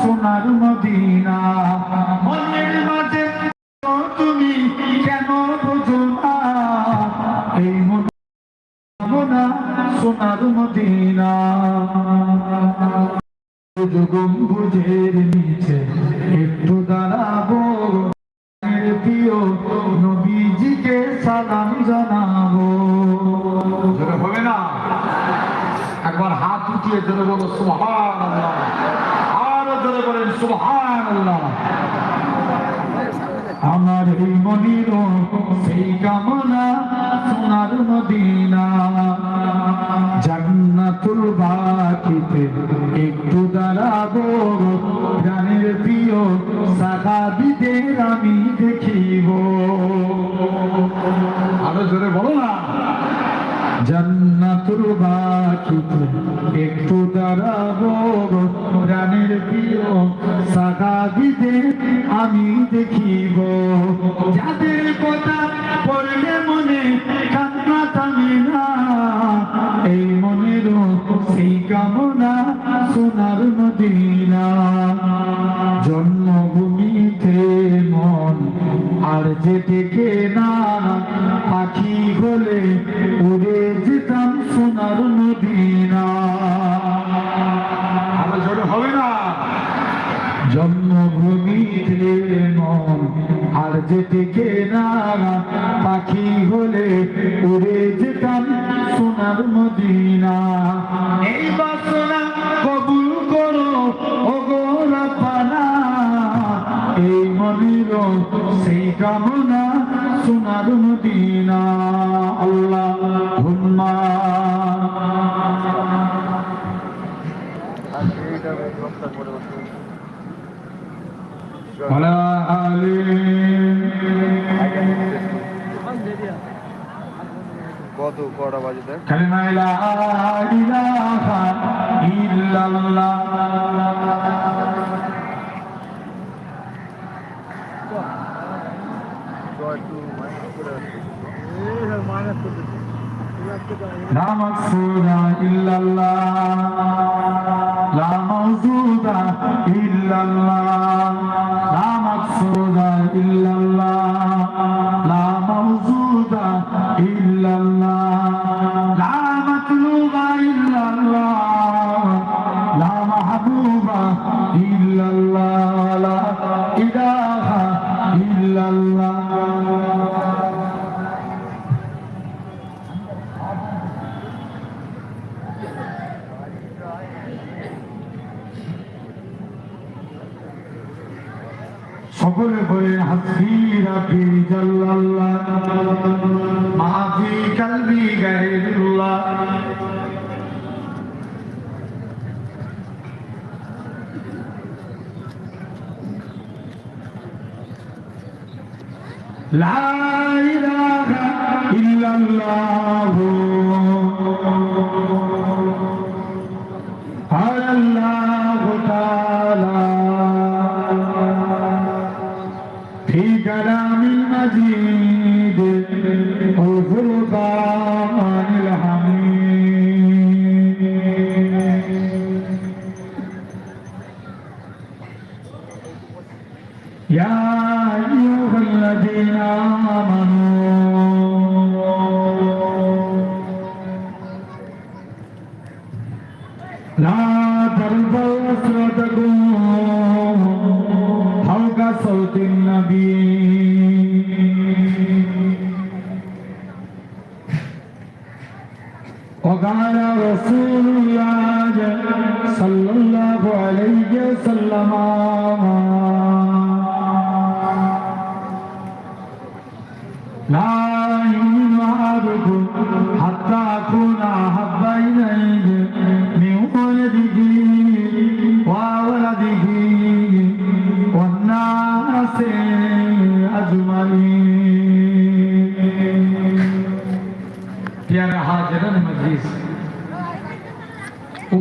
সোনার মদিনা। মনের মাঝে তুমি কেন বোঝো না? এই মন সোনার মদিনা। গম্বুজের নিচে একটু দাঁড়াবো। প্রিয় নবীজিকে সালাম জানাব। হবে না? একবার হাত উঠিয়ে আরও জোরে বলেন আল্লাহ আমার এই মনির সেই কামনা সোনার মদিনা। জান্নাতুল বাকিতে একটু দাঁড়াবো, প্রাণের প্রিয় সাহাবিদের আমি দেখিব। আরও জোরে বলো জান্নাতুল বাকিতে একটু দাঁড়াবো প্রাণের প্রিয় সাহাবিদের আমি দেখিব। যাদের কথা পড়লে মনে কান্না থামে না। এই মনের সেই কামনা সোনার মদিনা। আর যে থেকে না পাখি হলে উড়ে যেতাম সোনার মদিনা আরও হবে না। জন্মভূমিতে মন আর যে থেকে না পাখি হলে উড়ে যেতাম সোনার মদিনা এই বাসনা কবুল করো ও এই মনির সেই কামনা সোনার মদিনা আল্লাহ হুম্মা وعلى آله কত কটা বাজে দেখ كلمة لا إله لا مقصود إلا الله لا موجود إلا الله সকলে বলে হাসি রাখি জাল্লাল্লাহ। মাফি কালবি গায়রুল্লাহ ইল্লাল্লাহ। আল্লাহ তাআলা في كلام المجيد والفرقان الحميد يا أيها الذين آمنوا Now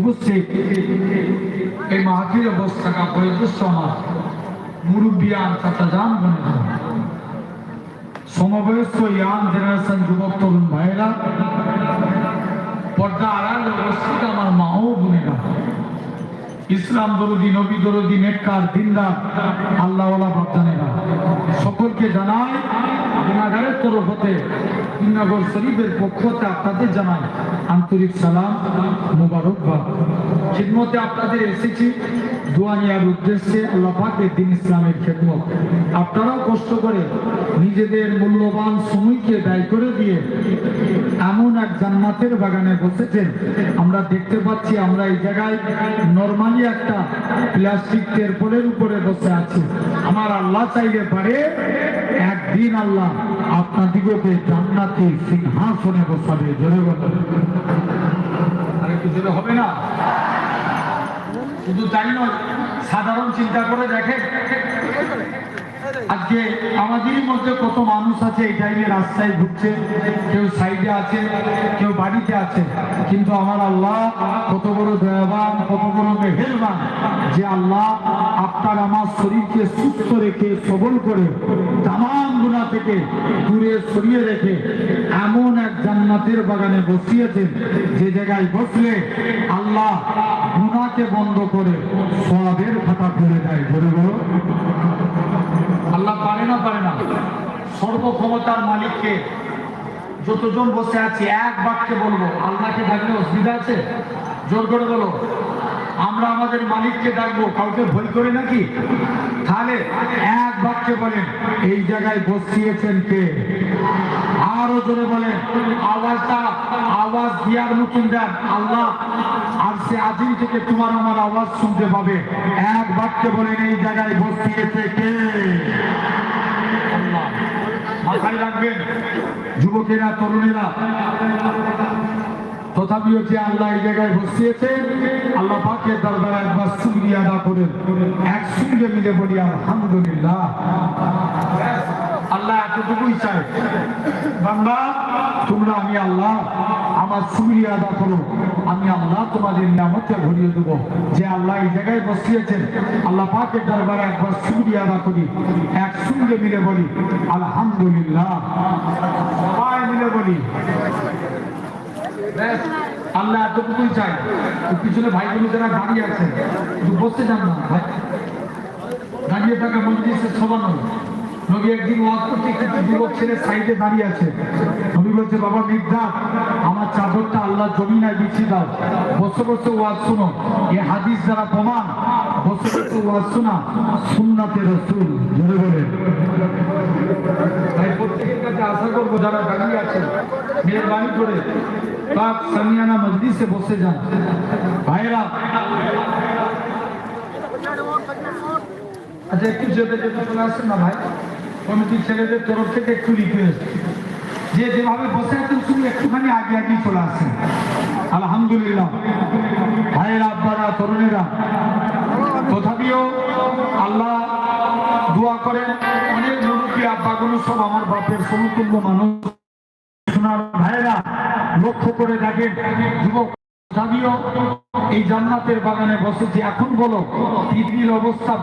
উপস্থিত এই মাহফিল বয়োজ্যেষ্ঠ আমার মুরব্বিয়ান চাচাজান বনে সমবয়স্ক ইয়াং জেনারেশন যুবক, তরুণ ভাইরা পর্দা আড়াল উপস্থিত আমার মাও বোনেরা। ইসলাম দরদি, নবী দরদি, নেককার, দিনদার, আল্লাহওয়ালা বাচ্চানেরা সকলকে জানাই গুণাগারের তরফ হতে শ্রীনগর শরীফের পক্ষ আপনাদের জানাই আন্তরিক সালাম, মুবারকবাদ। খিদমতে আপনাদের এসেছি। দোয়া নেওয়ার উদ্দেশ্যে আল্লাহ পাকের দিন ইসলামের খেদমত। আপনারাও কষ্ট করে নিজেদের মূল্যবান সময়কে ব্যয় করে দিয়ে এমন এক জান্নাতের বাগানে বসেছেন। আমরা দেখতে পাচ্ছি আমরা এই জায়গায় নর্মালি একটা প্লাস্টিক তেরপলের উপরে বসে আছি। আমার আল্লাহ চাইলে পারে একদিন আল্লাহ আপনাদিগকে জান্নাতে সিংহাসনে বসাবে। জোরে বলেন। জোরে হবে না? শুধু তাই নয়, সাধারণ চিন্তা করে দেখেন। আজকে আমাদেরই মধ্যে কত মানুষ আছে, এই টাইমে রাস্তায় ঘুরছে কেউ সাইডে আছে, কেউ বাড়িতে আছে। কিন্তু আমার আল্লাহ কত বড় দয়াবান, কত বড় মেহেরবান, যে আল্লাহ আপনার আমার শরীরকে সুস্থ রেখে, সবল করে, তামাম গুণা থেকে দূরে সরিয়ে রেখে, এমন জান্নাতের বাগানে বসিয়েছেন যে জায়গায় বসলে আল্লাহ গুণাকে বন্ধ করে সবের খাতা খুলে দেয়। ধরে বলো। আল্লাহ পারে না পারে না। সর্বক্ষমতার মালিককে যতজন বসে আছি, এক বাক্যে বলব, আল্লাহকে ডাকলে অসুবিধা আছে? জোর করে বলো। আমরা আমাদের মালিককে ডাকবো, কাউকে ভয় করে নাকি? তাহলে এক বাক্যে বলেন, এই জায়গায় বসিয়েছেন কে? আরও জোরে বলেন। আওয়াজটা, আওয়াজ দেওয়ার মতন দেন। আল্লাহ আর সে আজিম থেকে তোমার আমার আওয়াজ শুনতে পাবে। এক বাক্যে বলেন, এই জায়গায় বসিয়েছে কে। মাথায় রাখবেন, যুবকেরা, তরুণেরা। তথাপিও যে আল্লাহ এই জায়গায় বসিয়েছে, আল্লাহ পাকের দরবারে একবার শুক্রিয়া আদা করেন। এক সঙ্গে মিলে বলি, আলহামদুলিল্লাহ। আল্লাহ এতটুকুই চাই বান্দা, তোমরা আমি আল্লাহ আমার শুক্রিয়া আদা করো। আমি আল্লাহ তোমাদের নিয়ামতকে ভরিয়ে দেবো। যে আল্লাহ এই জায়গায় বসিয়েছেন। আল্লাহ পাকের দরবারে একবার শুক্রিয়া আদা করি। এক সঙ্গে মিলে বলি, আলহামদুলিল্লাহ। সবাই মিলে বলি আল্লাহ এতটুকুই চাই পিছনে ভাইগুলো যারা দাঁড়িয়ে আছে বসতে যান না? ভাই দাঁড়িয়ে থাকা মন্দিরের সবার নয়। নবী একদিন ওয়াজ করতে কিছু যুবক ছেলে সাইডে দাঁড়িয়ে আছে। নবী বলছে, বাবা, মির্জা, আমার চাদরটা আল্লাহ জমিনায় বিছিয়ে দাও। বসে বসে, ওয়াজ শুনো। এ হাদিস যারা প্রমাণ, বসে বসে, ওয়াজ শোনা। সুন্নাতে রসুল। জোরে বলে। তাই প্রত্যেকের কাছে আশা করব যারা দাঁড়িয়ে আছে, মেহরবানি করে পাক সামিয়ানা মজলিসে বসে যান। ভাইরা আচ্ছা একটু যেতে যেতে চলে আসেন না ভাই? কমিটির ছেলেদের তরফ থেকে একটু রিকোয়েস্ট যে যেভাবে বসে আছেন, শুধু একটুখানি আগে আগে চলে আসেন। আলহামদুলিল্লাহ। ভাইয়েরা, আব্বারা, তরুণেরা, তথাপিও আল্লাহ দোয়া করেন, অনেক মুরব্বী আব্বাগুলো সব আমার বাপের সমতুল্য মানুষ। ভাইয়েরা, লক্ষ্য করে দেখেন যুবক, তথাপিও এই জান্নাতের বাগানে বসেছি। এখন বলো পৃথিবীর অবস্থা?